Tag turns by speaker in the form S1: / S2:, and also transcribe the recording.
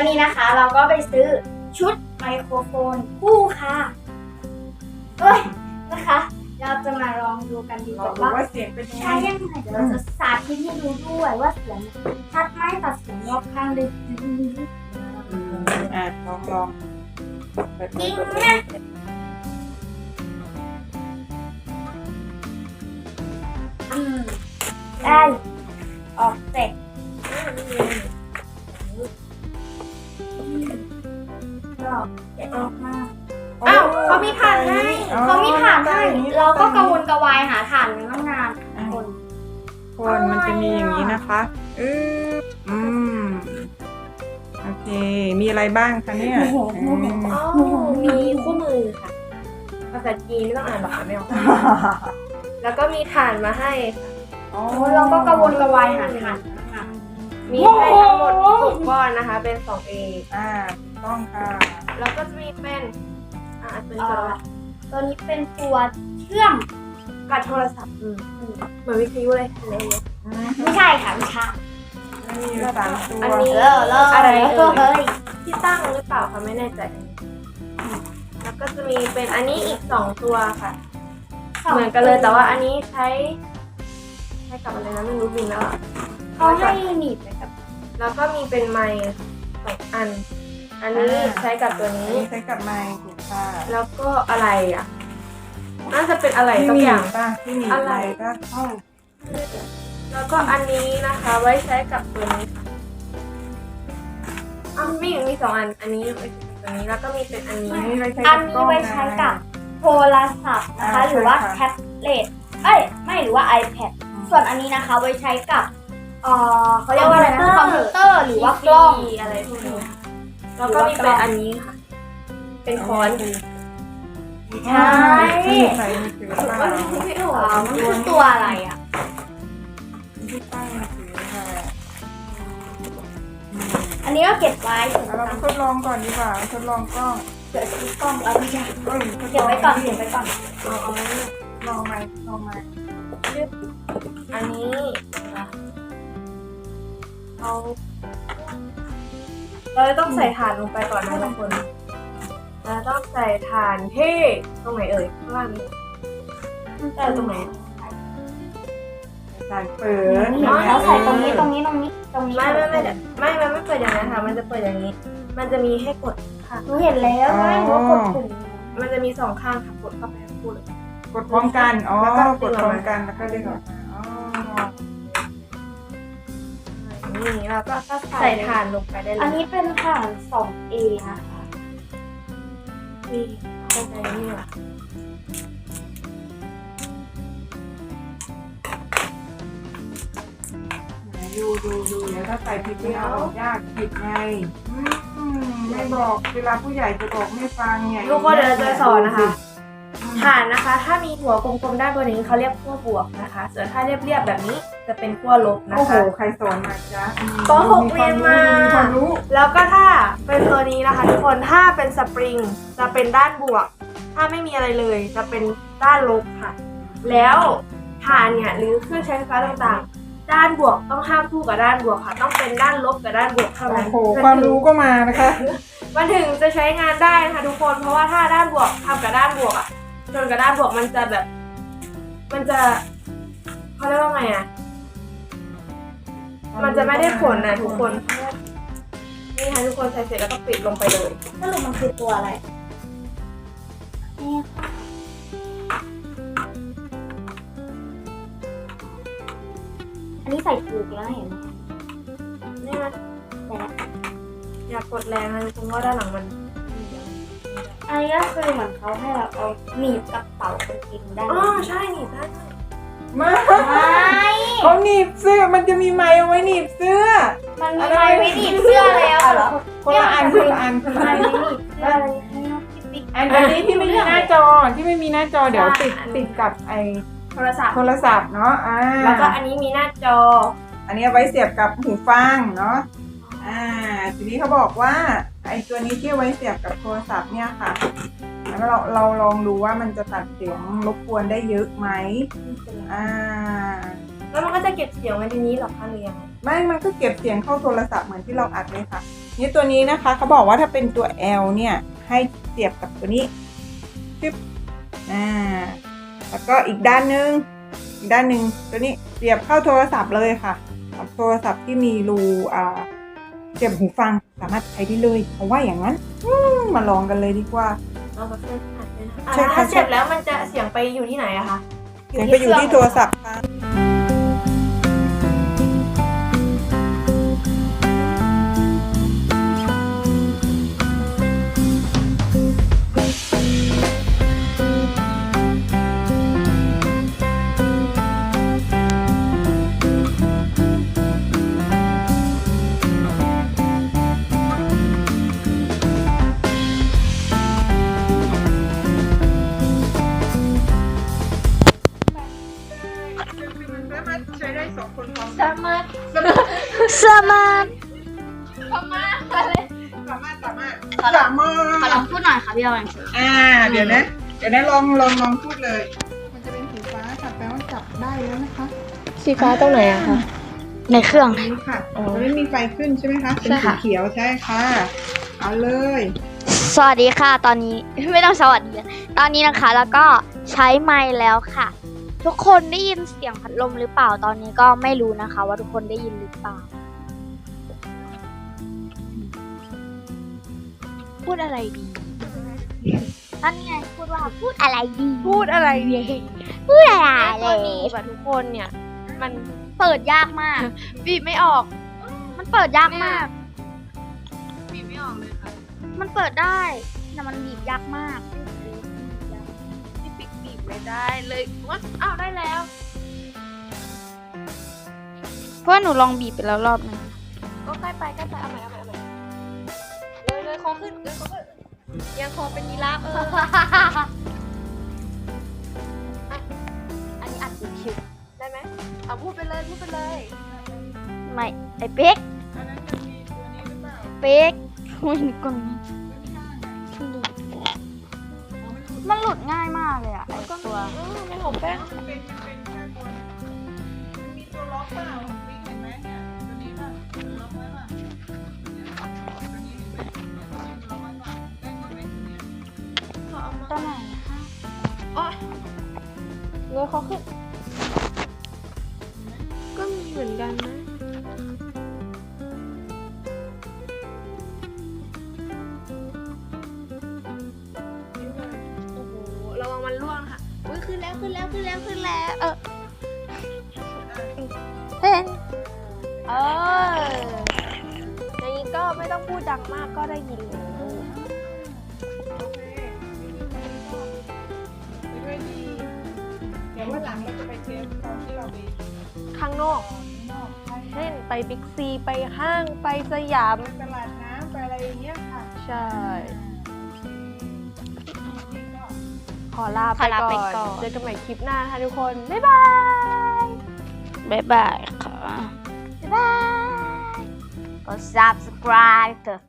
S1: วันนี้นะคะเราก็ไปซื้อชุดไมโครโฟนคู่ค่ะเอ้ยนะคะ เราจะมาลองดูกันดีก
S2: เรา
S1: ว่า
S2: ดู
S1: ว่า
S2: ว่าเสียงเป็นยังไง
S1: ใช่ยังไงเดี๋ยวเราจะสาธิตให้ดูด้วยว่าเสียงชัดไหมตัดเสียงรอบข้างเลย
S2: อืมอะลองลองเปิด
S1: จริง
S2: เปิด
S1: นะอืมได้ออกเสร็จ ก็เก็บออกมาอ้าวเขามีถ่านให้เขามีถ่านให้ เราก็กระวนกระวายหาถ่านอยู่ตั้งนานคน
S2: คนมันจะมีอย่างนี้นะคะอืออืมโอเค มีอะไรบ้างคะเนี่ยอืม
S3: อ๋อมีคู่มือค่ะ ภาษาจีนไม่ต้องอ่านหรอกค่ะไม่ออกแล้วก็มีฐานมาให้ค่ะ
S2: อ๋อ
S1: เราก็กระวนกระวายหาถ่าน
S3: มีให้ทั้งหมดหกก้อนนะคะ เป็น 2A
S2: อ่าถูก ต้องค่ะ
S3: แล้วก็จะมีเป็นอ่าตัวนี้
S1: เอ่
S3: ก่อน
S1: อ
S3: ละ
S1: ตัวนี้เป็นตัวเชื่อม
S3: กับโทรศัพท์อืมเหมือนวิทยุเลยอะไรอย่างเงี้ย
S2: อืม
S1: ไม่ใช่ค่ะไม่ใช่
S2: มีอยู่สามตัว
S3: อันนี้
S1: เลิกเลิก
S3: อะไร
S1: เลิ
S3: เอ่
S1: กเฮ้
S3: ย
S1: ย
S3: ที่ตั้งหรือเปล่าคะไม่แน่ใจแล้วก็จะมีเป็นอันนี้อีกสองตัวค่ะ เหมือนกันเลยแต่ว่าอันนี้ใช้ใช้กับอะไรนะไม่รู้บินแล้วอะ
S1: เขาให้หนีบไปกับ
S3: แล้วก็มีเป็นไมค์สองอัน อันนี้ใช้กับตัว
S2: อัน
S3: นี้
S2: นี้ ใช้กับไมค์ถูกค่ะ
S3: แล้วก็อะไรอะ น่าจะเป็นอะไร
S2: ที่
S3: สัก
S2: หนี
S3: อย่า
S2: บ
S3: ง
S2: ป่ะที่หนีบ
S3: อะไร
S2: ไมค์ป่ะอ๋อ
S3: แล้วก็อันนี้นะคะไว้ใช้กับตัวนี้ค่ะอ้าวมีอยู่มีสองอัน อันนี้ไว้ใช้กับตัวนี้แล้วก็มีเป็นอันนี้
S2: อันนี้ไว้ใช้
S1: อั
S2: กันบ
S1: นี้
S2: กล้อง
S1: ไว้ใช้กับโทรศัพท์นะคะ
S2: อ่า
S1: หรือว่า
S2: ใช่ค่ะ
S1: แท็บเล็ต เอ้ย ไม่หรือว่า iPad ส่วนอันนี้นะคะไว้ใช้กับ เอ่อเขาเรียกว่าอะไรนะคอมพิวเตอร์หรือว่ากล้อง
S3: ทีวีอะไรพวกนี้ค่ะ แล้วก็มีเป็นอันนี้ค่ะ เป็นค้อน
S1: ใช่
S2: ที่ใส่มือถือเปล่า
S3: ไม่ออก
S1: อ่ามันคือตัวอะไรอะ
S2: ที่ตั้งมือถือค่ะอืม
S1: อันนี้ก็เก็บไว้
S2: เอาเรามาทดลองก่อนดีกว่าทดลองกล้อง
S1: เดี๋ยวซื้อกล้องเอาไม่ใช่
S2: เอ้ยทดล
S1: เก็บ
S2: ง
S1: ไว้ก่อนเก็บไว้ก่อน
S3: เอาเอาไว้
S2: ลองไหมลองไหม
S3: อันนี้นะเอา เราจะต้องใส่ถ่านลงไปก่อนนะทุกคนเราต้องใส่ถ่านที่ตรงไหนเอ่ยข้างล่างนี้ใส่ตรงไหน
S2: ใส่เปิด
S1: เขาใส่ตรงนี้ตรงนี้ตรงนี้ตรงนี้
S3: ไม่ไม่ไม่เดี๋ยวไม่มันไม่เปิดอย่างนั้นค่ะ มันจะเปิดอย่างนี้ มันจะมีให้กดค่ะ
S1: หนูเห็นแล้วไงหนูกดปุ่ม
S3: มันจะมีสองข้างค่ะกดเข้าไปทั้งคู่เลย
S2: กดพร้อมกัน อ๋อ
S3: แล้วก็
S2: กดพร้อมกันแล้วก็เรียกออกมา อ๋อ
S3: นี่แล้วก็ใส่ถ่านลงไปได้เลย
S1: อันนี้เป็นฐาน 2A นะคะ
S3: นี่เข้าใจนี่แหละ
S2: ดูดูดูเดี๋ยวถ้าใส่ผิดไม่เอาออกยากผิดไงอืมไม่บอกเวลาผู้ใหญ่จะบอกไม่ฟังเนี่ย
S3: ทุกคนเดี๋ยวเราจะสอนนะคะ ถ่านนะคะ ถ้ามีหัวกลมๆด้านบนนี้เขาเรียกขั้วบวกนะคะ ส่วนถ้าเรียบๆแบบนี้จะเป็นขั้วลบนะ
S2: โอ้โห
S3: คะ
S2: ใครสอนมาจ๊ะ
S3: ปหกเรียนมา
S2: ความรู้
S3: แล้วก็ถ้าเป็นตัวนี้นะคะทุกคนถ้าเป็นสปริงจะเป็นด้านบวก ถ้าไม่มีอะไรเลยจะเป็นด้านลบค่ะ แล้วถ่านเนี่ยหรือเครื่องใช้ไฟฟ้าต่างๆ ด้านบวกต้องห้ามคู่กับด้านบวกค่ะ ต้องเป็นด้านลบกับด้านบวกเท่า
S2: โอ้
S3: นั้น
S2: โห ความรู้ก็มานะคะ
S3: มันถึงจะใช้งานได้นะคะทุกคน เพราะว่าถ้าด้านบวกทำกับด้านบวกอะ ชนกับด้านบวกมันจะแบบ มันจะเขาเรียกว่าไงอะมันจะไม่ได้ผลนะทุกคน นี่ค่ะทุกคนใส่เสร็จแล้วก็ปิดลงไปเลย
S1: สรุปมันคือตัวอะไรนี่อันนี้ใส่ถูกแล้วเห็นไหม
S3: นี่มัน
S1: แต่ละ
S3: อย่ากดแรงนะทุกคนเพราะด้านหลังมัน
S1: อันนี้ก็คือเหมือนเขาให้เราเอาหนีบกระเป๋ากางเกงได้
S3: อ๋อใช่นี่ได้
S2: มา
S1: ไม่
S2: เขาหนีบเสื้อมันจะมีไม้เอาไว้หนีบเสื้อ
S1: มันมีไม้ไม่หนีบเสื้อแล้วเหรอ
S2: คนละอันคนละอันคนละ
S1: ไม้
S2: อัน
S1: ไม่หนีบเสื้อเลยให้น้องพี่ปิ๊ก
S2: อันอันนี้ที่ไม่มีหน้าจอที่ไม่มีหน้าจอเดี๋ยวติดติดกับไอ
S3: โทรศัพท์
S2: โทรศัพท์เนาะอ่า
S3: แล้วก็อันนี้มีหน้าจอ
S2: อันนี้เอาไว้เสียบกับหูฟังเนาะอ่า ทีนี้เขาบอกว่า ไอตัวนี้ที่เอาไว้เสียบกับโทรศัพท์เนี่ยค่ะ แล้วเราเราลองดูว่ามันจะตัดเสียงรบกวนได้เยอะไหมอ่า
S3: แล้วมันก็จะเก็บเสียงไว้ในนี้เหรอคะหรือยังไง
S2: ไม่ มันก็เก็บเสียงเข้าโทรศัพท์เหมือนที่เราอัดเลยค่ะทีนี่ตัวนี้นะคะเขาบอกว่าถ้าเป็นตัว L เนี่ยให้เสียบกับตัวนี้ชึบอ่า แล้วก็อีกด้านหนึงอีกด้านหนึ่งตัวนี้เสียบเข้าโทรศัพท์เลยค่ะกับโทรศัพท์ที่มีรูอ่า เสียบหูฟังสามารถใช้ได้เลยเพราะว่าอย่างนั้นอืมมาลองกันเลยดีกว่า
S3: เอากับเครื่องอัดเลยนะคะ
S2: ใช่
S3: อะ
S2: ค่ะ
S3: ถ้าเสียบแล้วมันจะเสียงไปอยู่ที่ไหนอะคะ
S2: เสียงไปอยู่ที่โทรศัพท์ค่ะ มาร์
S1: ท
S3: สามารถอะไร
S2: สามารถสามารถ
S1: ขอลอง
S2: สามาร
S1: ขอล
S2: ถ
S1: องพูดหน่อยค่ะพี่ออน
S2: อ่า เดี๋ยวนะ เดี๋ยวนะลองลองลองพูดเลย มันจะเป็นสีฟ้าค่ะแปลว่าจับได้แล้วนะคะ
S3: สีฟ้าตรงไหนอะคะ
S1: ในเครื่อง
S2: นี่ค่ะ
S3: อ๋อ
S2: มันไม่มีไฟขึ้นใช่ไหมคะเป็น
S1: ใช่
S2: สี
S1: ค่ะ
S2: เขียวใช่ค่ะ เอาเลย
S1: สวัสดีค่ะ ตอนนี้ ไม่ต้องสวัสดีตอนนี้นะคะแล้วก็ใช้ไมค์แล้วค่ะ ทุกคนได้ยินเสียงพัดลมหรือเปล่าตอนนี้ก็ไม่รู้นะคะ ว่าทุกคนได้ยินหรือเปล่า พูดอะไรดีนั่นไงพูดว่าพูดอะไรดี
S3: พูดอะไรดี
S1: พูดอะไร
S3: ตัว
S1: เล
S3: นี้
S1: ย
S3: แบบทุกคนเนี่ย มัน
S1: เปิดยากมาก
S3: บีบไม่ออก
S1: มันเปิดยากมาก
S3: บีบไม่ออกเลยค่ะ
S1: มันเปิดได้แต่มันบีบยากมาก
S3: พี่ปิ๊กบีบไม่ได้เลยว่าอ้าวได้แล้ว
S1: เพราะว่าหนูลองบีบไปแล้วรอบนึง
S3: ก็ใกล้ไปใกล้ไปเอาใหม่เอาใหม่ เอาใหม่เลยเลยคอขึ้นเลยคอขึ้นยังคอเป็นยีราฟเออ
S1: อันนี้อัดชิว
S3: ได้ไหมเอาพูดไปเลยพูดไปเลย
S1: ๆไม่ไอ้เป๊ก
S2: อันนั้นจะมีตัวนี้หรือเปล่า
S1: เป๊กมันกล่องนี้
S2: ข้างๆอะ
S1: หลุด
S2: อ๋อมันหลุด
S1: มันหลุดง่ายมากเลยอะไอตัว
S3: เออไม่หอมแป้ง
S2: มันเป็นมันเป็นแค่ตัวมันมีตัวล็อกเปล่า เลย
S3: คอขึ้นก็มีเหมือนกันนะ โอ้โห ระวังมันร่วงค่ะ อุ้ยขึ้นแล้วขึ้นแล้วขึ้นแล้วขึ้นแล้ว เออ
S1: เห็น
S3: เอออย่างนี้ก็ไม่ต้องพูดดังมากก็ได้ยินแล้ว ข้างนอก
S2: ข้างนอกใช่
S3: เช่นไปบิ๊กซีไปห้างไปสยาม
S2: ไปตลาดน้ำไปอะไรอย่างเงี้ยค่ะ
S3: ใช่
S2: นี่ก็
S3: ขอลา
S1: ขอลา
S3: ไป
S1: ไป
S3: ก่อน
S1: ก่อน
S3: เจอกันใหม่คลิปหน้านะคะทุกคน บ๊ายบาย
S1: บ๊ายบายค่ะ บ๊ายบาย กด subscribe กด